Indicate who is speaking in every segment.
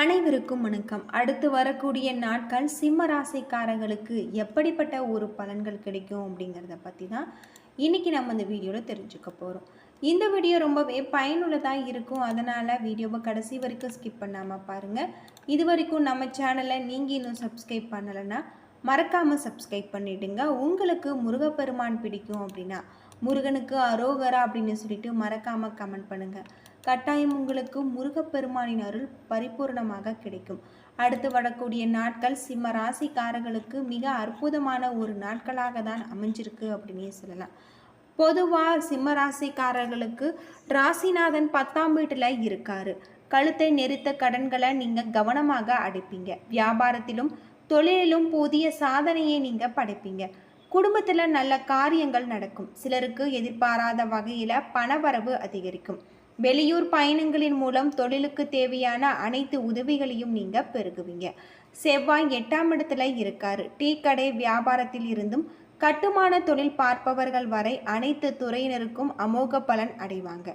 Speaker 1: அனைவருக்கும் வணக்கம். அடுத்து வரக்கூடிய நாட்கள் சிம்ம ராசிக்காரர்களுக்கு எப்படிப்பட்ட ஒரு பலன்கள் கிடைக்கும் அப்படிங்கிறத பற்றி தான் இன்றைக்கி நம்ம இந்த வீடியோவில் தெரிஞ்சுக்க போகிறோம் இந்த வீடியோ ரொம்பவே பயனுள்ளதாக இருக்கும். அதனால் வீடியோவை கடைசி வரைக்கும் ஸ்கிப் பண்ணாமல் பாருங்கள் இது வரைக்கும் நம்ம சேனலை நீங்கள் இன்னும் சப்ஸ்கிரைப் பண்ணலைன்னா மறக்காமல் சப்ஸ்கிரைப் பண்ணிவிடுங்க உங்களுக்கு முருகப்பெருமான் பிடிக்கும் அப்படின்னா முருகனுக்கு அரோகரா அப்படின்னு சொல்லிட்டு மறக்காமல் கமெண்ட் பண்ணுங்கள் கட்டாயம் உங்களுக்கு முருகப்பெருமானின் அருள் பரிபூர்ணமாக கிடைக்கும். அடுத்து வரக்கூடிய நாட்கள் சிம்ம ராசிக்காரர்களுக்கு மிக அற்புதமான ஒரு நாட்களாக தான் அமைஞ்சிருக்கு அப்படின்னே சொல்லலாம். பொதுவாக சிம்ம ராசிக்காரர்களுக்கு ராசிநாதன் பத்தாம் வீட்டில் இருக்காரு. கழுத்தை நெரித்த கடன்களை நீங்கள் கவனமாக அடைப்பீங்க. வியாபாரத்திலும் தொழிலிலும் புதிய சாதனையை நீங்கள் படைப்பீங்க. குடும்பத்தில் நல்ல காரியங்கள் நடக்கும். சிலருக்கு எதிர்பாராத வகையில் பணவரவு அதிகரிக்கும். வெளியூர் பயணங்களின் மூலம் தொழிலுக்கு தேவையான அனைத்து உதவிகளையும் நீங்கள் பெருகுவீங்க. செவ்வாய் எட்டாம் இடத்துல இருக்காரு. டீ கடை வியாபாரத்தில் இருந்தும் கட்டுமான தொழில் பார்ப்பவர்கள் வரை அனைத்து துறையினருக்கும் அமோக பலன் அடைவாங்க.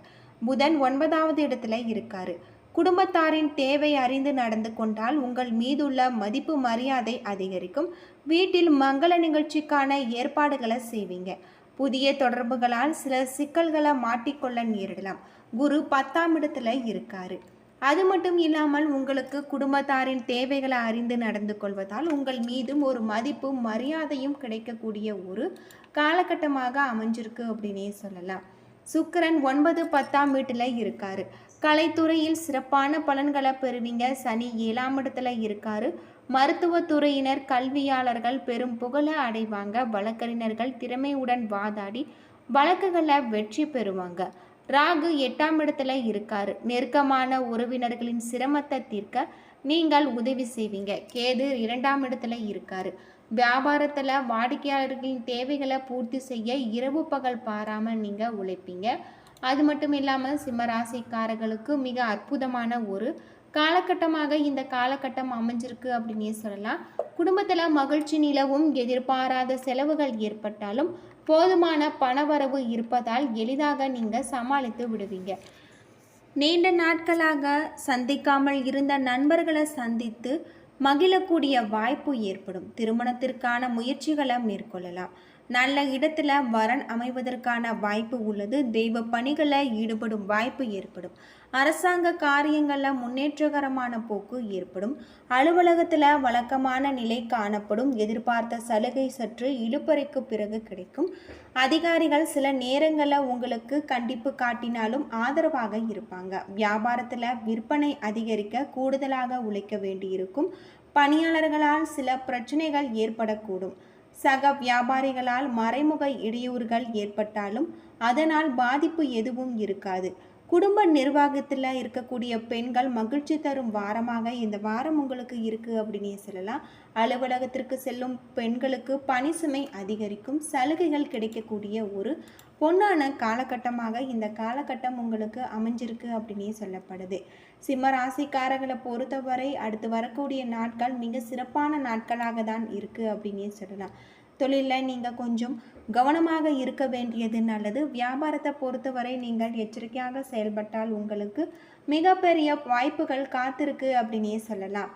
Speaker 1: புதன் ஒன்பதாவது இடத்துல இருக்காரு. குடும்பத்தாரின் தேவை அறிந்து நடந்து கொண்டால் உங்கள் மீதுள்ள மதிப்பு மரியாதை அதிகரிக்கும். வீட்டில் மங்கள நிகழ்ச்சிக்கான ஏற்பாடுகளை செய்வீங்க. புதிய தொடர்புகளால் சில சிக்கல்களை மாட்டிக்கொள்ள நேரிடலாம். குரு பத்தாம் இடத்துல இருக்காரு. அது மட்டும் இல்லாமல் உங்களுக்கு குடும்பத்தாரின் தேவைகளை அறிந்து நடந்து கொள்வதால் உங்கள் மீதும் ஒரு மதிப்பும் மரியாதையும் கிடைக்கக்கூடிய ஒரு காலகட்டமாக அமைஞ்சிருக்கு அப்படின்னே சொல்லலாம். சுக்கிரன் ஒன்பது பத்தாம் வீட்டில் இருக்காரு. கலைத்துறையில் சிறப்பான பலன்களை பெறுவீங்க. சனி ஏழாம் இடத்துல இருக்காரு. மருத்துவத்துறையினர் கல்வியாளர்கள் பெரும் புகழை அடைவாங்க. வழக்கறிஞர்கள் திறமையுடன் வாதாடி வழக்குகளில் வெற்றி பெறுவாங்க. ராகு எட்டாம் இடத்துல இருக்காரு. நெருக்கமான உறவினர்களின் சிரமத்தை தீர்க்க நீங்கள் உதவி செய்வீங்க. கேது இரண்டாம் இடத்துல இருக்காரு. வியாபாரத்தில் வாடிக்கையாளர்களின் தேவைகளை பூர்த்தி செய்ய இரவு பகல் பாராமல் நீங்கள் உழைப்பீங்க. அது மட்டும் இல்லாமல் சிம்மராசிக்காரர்களுக்கு மிக அற்புதமான ஒரு காலகட்டமாக இந்த காலகட்டம் அமைஞ்சிருக்கு அப்படின்னே சொல்லலாம். குடும்பத்தில் மகிழ்ச்சி நிலவும் எதிர்பாராத செலவுகள் ஏற்பட்டாலும் போதுமான பணவரவு இருப்பதால் எளிதாக நீங்கள் சமாளித்து விடுவீங்க. நீண்ட நாட்களாக சந்திக்காமல் இருந்த நண்பர்களை சந்தித்து மகிழக்கூடிய வாய்ப்பு ஏற்படும். திருமணத்திற்கான முயற்சிகளை மேற்கொள்ளலாம். நல்ல இடத்துல வரன் அமைவதற்கான வாய்ப்பு உள்ளது. தெய்வ பணிகளில் ஈடுபடும் வாய்ப்பு ஏற்படும். அரசாங்க காரியங்களில் முன்னேற்றகரமான போக்கு ஏற்படும். அலுவலகத்தில் வழக்கமான நிலை காணப்படும். எதிர்பார்த்த சலுகை சற்று இழுப்பறைக்கு பிறகு கிடைக்கும். அதிகாரிகள் சில நேரங்களில் உங்களுக்கு கண்டிப்பு காட்டினாலும் ஆதரவாக இருப்பாங்க. வியாபாரத்தில் விற்பனை அதிகரிக்க கூடுதலாக உழைக்க வேண்டியிருக்கும். பணியாளர்களால் சில பிரச்சனைகள் ஏற்படக்கூடும். சக வியாபாரிகளால் மறைமுக இடையூறுகள் ஏற்பட்டாலும் அதனால் பாதிப்பு எதுவும் இருக்காது. குடும்ப நிர்வாகத்தில் இருக்கக்கூடிய பெண்கள் மகிழ்ச்சி தரும் வாரமாக இந்த வாரம் உங்களுக்கு இருக்குது அப்படின்னு சொல்லலாம். அலுவலகத்திற்கு செல்லும் பெண்களுக்கு பணி சுமை அதிகரிக்கும். சலுகைகள் கிடைக்கக்கூடிய ஒரு பொன்னான காலகட்டமாக இந்த காலகட்டம் உங்களுக்கு அமைஞ்சிருக்கு அப்படின்னே சொல்லப்படுது. சிம்ம ராசிக்காரர்களை பொறுத்தவரை அடுத்து வரக்கூடிய நாட்கள் மிக சிறப்பான நாட்களாக தான் இருக்குது அப்படின்னே சொல்லலாம். தொழிலில் நீங்கள் கொஞ்சம் கவனமாக இருக்க வேண்டியது நல்லது. வியாபாரத்தை பொறுத்தவரை நீங்கள் எச்சரிக்கையாக செயல்பட்டால் உங்களுக்கு மிகப்பெரிய வாய்ப்புகள் காத்திருக்கு அப்படின்னே சொல்லலாம்.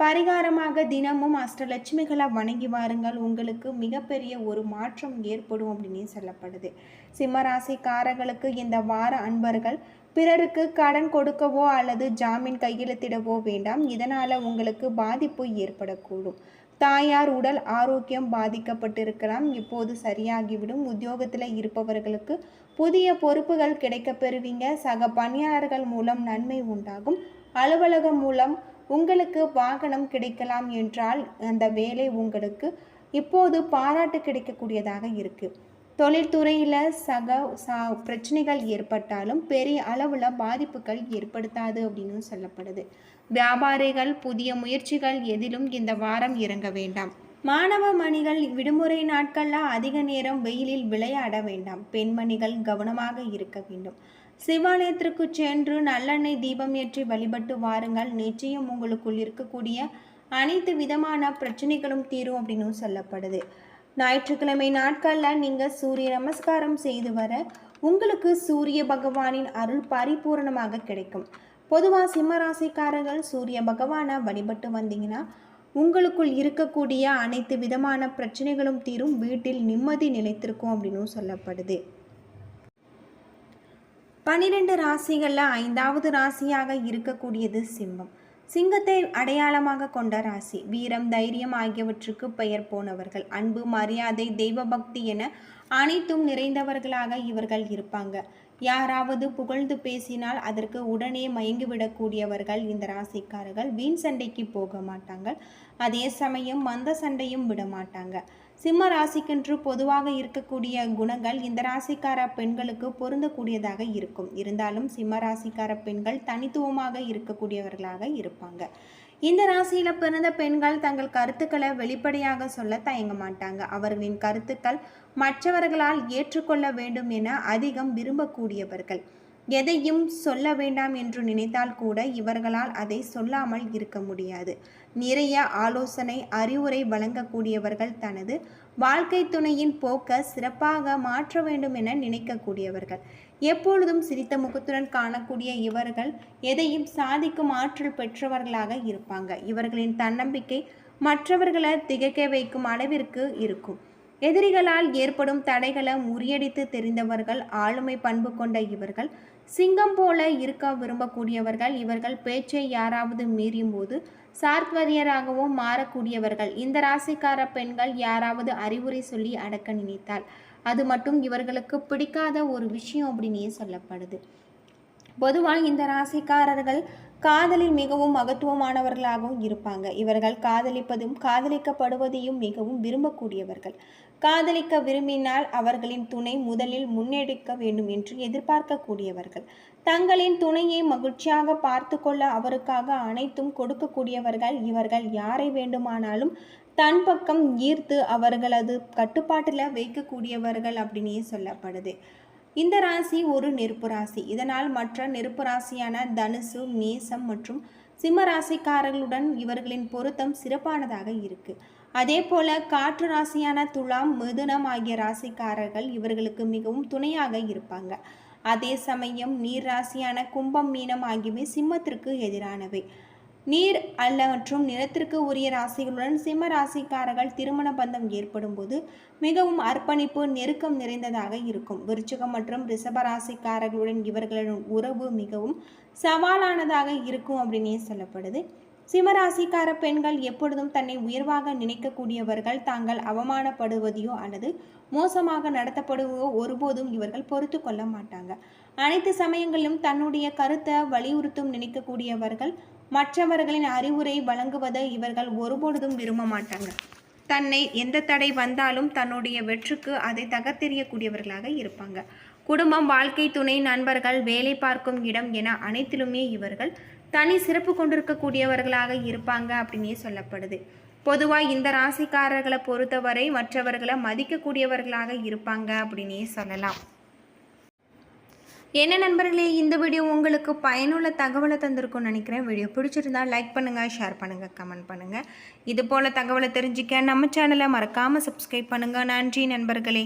Speaker 1: பரிகாரமாக தினமும் அஷ்டலட்சுமிகளை வணங்கி வாருங்கள். உங்களுக்கு மிகப்பெரிய ஒரு மாற்றம் ஏற்படும் அப்படின்னே சொல்லப்படுது. சிம்மராசிக்காரர்களுக்கு இந்த வார அன்பர்கள் பிறருக்கு கடன் கொடுக்கவோ அல்லது ஜாமீன் கையெழுத்திடவோ வேண்டாம். இதனால் உங்களுக்கு பாதிப்பு ஏற்படக்கூடும். தாயார் உடல் ஆரோக்கியம் பாதிக்கப்பட்டிருக்கலாம். இப்போது சரியாகிவிடும். உத்தியோகத்தில் இருப்பவர்களுக்கு புதிய பொறுப்புகள் கிடைக்கப் பெறுவீங்க. சக பணியாளர்கள் மூலம் நன்மை உண்டாகும். அலுவலகம் மூலம் உங்களுக்கு வாகனம் கிடைக்கலாம் என்றால் அந்த வேலை உங்களுக்கு இப்போது பாராட்டு கிடைக்கக்கூடியதாக இருக்குது தொழில்துறையில் சக சா பிரச்சனைகள் ஏற்பட்டாலும் பெரிய அளவில் பாதிப்புகள் ஏற்படுத்தாது அப்படின்னு சொல்லப்படுது. வியாபாரிகள் புதிய முயற்சிகள் எதிலும் இந்த வாரம் இறங்க வேண்டாம். மாணவ மணிகள் விடுமுறை நாட்களில் அதிக நேரம் வெயிலில் விளையாட வேண்டாம். பெண்மணிகள் கவனமாக இருக்க வேண்டும். சிவாலயத்திற்கு சென்று நல்லெண்ணெய் தீபம் ஏற்றி வழிபட்டு வாருங்கள். நிச்சயம் உங்களுக்குள் இருக்கக்கூடிய அனைத்து விதமான பிரச்சனைகளும் தீரும் அப்படின்னு சொல்லப்படுது. ஞாயிற்றுக்கிழமை நாட்களில் நீங்கள் சூரிய நமஸ்காரம் செய்து வர உங்களுக்கு சூரிய பகவானின் அருள் பரிபூரணமாக கிடைக்கும். பொதுவாக சிம்மராசிக்காரர்கள் சூரிய பகவானை வழிபட்டு வந்தீங்கன்னா உங்களுக்குள் இருக்கக்கூடிய அனைத்து விதமான பிரச்சனைகளும் தீரும். வீட்டில் நிம்மதி நிலைத்திருக்கும் அப்படின்னும் சொல்லப்படுது. பன்னிரெண்டு ராசிகளில் ஐந்தாவது ராசியாக இருக்கக்கூடியது சிம்மம். சிங்கத்தை அடையாளமாக கொண்ட ராசி. வீரம் தைரியம் ஆகியவற்றுக்கு பெயர் போனவர்கள். அன்பு மரியாதை தெய்வ பக்தி என அனைத்தும் நிறைந்தவர்களாக இவர்கள் இருப்பாங்க. யாராவது புகழ்ந்து பேசினால் அதற்கு உடனே மயங்கிவிடக்கூடியவர்கள் இந்த ராசிக்காரர்கள். வீண் சண்டைக்கு போக மாட்டாங்க. அதே சமயம் மந்த சண்டையும் விட மாட்டாங்க. சிம்ம ராசிக்கென்று பொதுவாக இருக்கக்கூடிய குணங்கள் இந்த ராசிக்கார பெண்களுக்கு பொருந்தக்கூடியதாக இருக்கும். இருந்தாலும் சிம்ம ராசிக்கார பெண்கள் தனித்துவமாக இருக்கக்கூடியவர்களாக இருப்பாங்க. இந்த ராசியில பிறந்த பெண்கள் தங்கள் கருத்துக்களை வெளிப்படையாக சொல்ல தயங்க மாட்டாங்க. அவர்களின் கருத்துக்கள் மற்றவர்களால் ஏற்றுக்கொள்ள வேண்டும் என அதிகம் விரும்பக்கூடியவர்கள். எதையும் சொல்ல வேண்டாம் என்று நினைத்தால் கூட இவர்களால் அதை சொல்லாமல் இருக்க முடியாது. நிறைய ஆலோசனை அறிவுரை வழங்கக்கூடியவர்கள் தனது வாழ்க்கை துணையின் போக்க சிறப்பாக மாற்ற வேண்டும் என நினைக்கக்கூடியவர்கள். எப்பொழுதும் சிரித்த முகத்துடன் காணக்கூடிய இவர்கள் எதையும் சாதிக்கும் ஆற்றல் பெற்றவர்களாக இருப்பாங்க. இவர்களின் தன்னம்பிக்கை மற்றவர்களை திகைக்க வைக்கும் அளவிற்கு இருக்கும். எதிரிகளால் ஏற்படும் தடைகளை முறியடித்து தெரிந்தவர்கள் ஆளுமை பண்பு கொண்ட இவர்கள் சிங்கம் போல இருக்க விரும்பக்கூடியவர்கள் இவர்கள் பேச்சை யாராவது மீறியும் போது சார்த்வரியராகவும் மாறக்கூடியவர்கள். இந்த ராசிக்கார பெண்கள் யாராவது அறிவுரை சொல்லி அடக்க நினைத்தால் அது மட்டும் இவர்களுக்கு பிடிக்காத ஒரு விஷயம் அப்படின்னே சொல்லப்படுது. பொதுவாக இந்த ராசிக்காரர்கள் காதலில் மிகவும் மகத்துவமானவர்களாகவும் இருப்பாங்க. இவர்கள் காதலிப்பதும் காதலிக்கப்படுவதையும் மிகவும் விரும்பக்கூடியவர்கள். காதலிக்க விரும்பினால் அவர்களின் துணை முதலில் முன்னெடுக்க வேண்டும் என்று எதிர்பார்க்கக்கூடியவர்கள். தங்களின் துணையை மகிழ்ச்சியாக பார்த்து கொள்ள அவருக்காக அனைத்தும் கொடுக்கக்கூடியவர்கள் இவர்கள் யாரை வேண்டுமானாலும் தன் பக்கம் ஈர்த்து அவர்களது கட்டுப்பாட்டில் வைக்கக்கூடியவர்கள் அப்படின்னே சொல்லப்படுது. இந்த ராசி ஒரு நெருப்பு ராசி. இதனால் மற்ற நெருப்பு ராசியான தனுசு மேசம் மற்றும் சிம்ம ராசிக்காரர்களுடன் இவர்களின் பொருத்தம் சிறப்பானதாக இருக்குது அதே போல காற்று ராசியான துலாம் மிதுனம் ஆகிய ராசிக்காரர்கள் இவர்களுக்கு மிகவும் துணையாக இருப்பாங்க. அதே சமயம் நீர் ராசியான கும்பம் மீனம் ஆகியவை சிம்மத்திற்கு எதிரானவை. நீர் அல்ல மற்றும் நிலத்திற்கு உரிய ராசிகளுடன் சிம்ம ராசிக்காரர்கள் திருமண பந்தம் ஏற்படும் போது மிகவும் அர்ப்பணிப்பு நெருக்கம் நிறைந்ததாக இருக்கும். விருச்சிகம் மற்றும் ரிஷப ராசிக்காரர்களுடன் இவர்களின் உறவு மிகவும் சவாலானதாக இருக்கும் அப்படின்னே சொல்லப்படுது. சிம்மராசிக்கார பெண்கள் எப்பொழுதும் தன்னை உயர்வாக நினைக்கக்கூடியவர்கள் தாங்கள் அவமானப்படுவதையோ அல்லது மோசமாக நடத்தப்படுவதோ ஒருபோதும் இவர்கள் பொறுத்து கொள்ள மாட்டாங்க. அனைத்து சமயங்களிலும் தன்னுடைய கருத்தை வலியுறுத்தும் நினைக்கக்கூடியவர்கள் மற்றவர்களின் அறிவுரை வழங்குவதை இவர்கள் ஒருபொழுதும் விரும்ப மாட்டாங்க. தன்னை எந்த தடை வந்தாலும் தன்னுடைய வெற்றுக்கு அதை தகர்த்தெறியக்கூடியவர்களாக இருப்பாங்க. குடும்பம் வாழ்க்கை துணை நண்பர்கள் வேலை பார்க்கும் இடம் என அனைத்திலுமே இவர்கள் தனி சிறப்பு கொண்டிருக்கக்கூடியவர்களாக இருப்பாங்க அப்படின்னே சொல்லப்படுது. பொதுவாக இந்த ராசிக்காரர்களை பொறுத்தவரை மற்றவர்களை மதிக்கக்கூடியவர்களாக இருப்பாங்க அப்படின்னே சொல்லலாம். என்ன நண்பர்களே இந்த வீடியோ உங்களுக்கு பயனுள்ள தகவலை தந்திருக்கும்னு நினைக்கிறேன். வீடியோ பிடிச்சிருந்தா லைக் பண்ணுங்கள் ஷேர் பண்ணுங்கள் கமெண்ட் பண்ணுங்கள் இது போல் தகவலை தெரிஞ்சுக்க நம்ம சேனலை மறக்காமல் சப்ஸ்கிரைப் பண்ணுங்கள் நன்றி நண்பர்களே.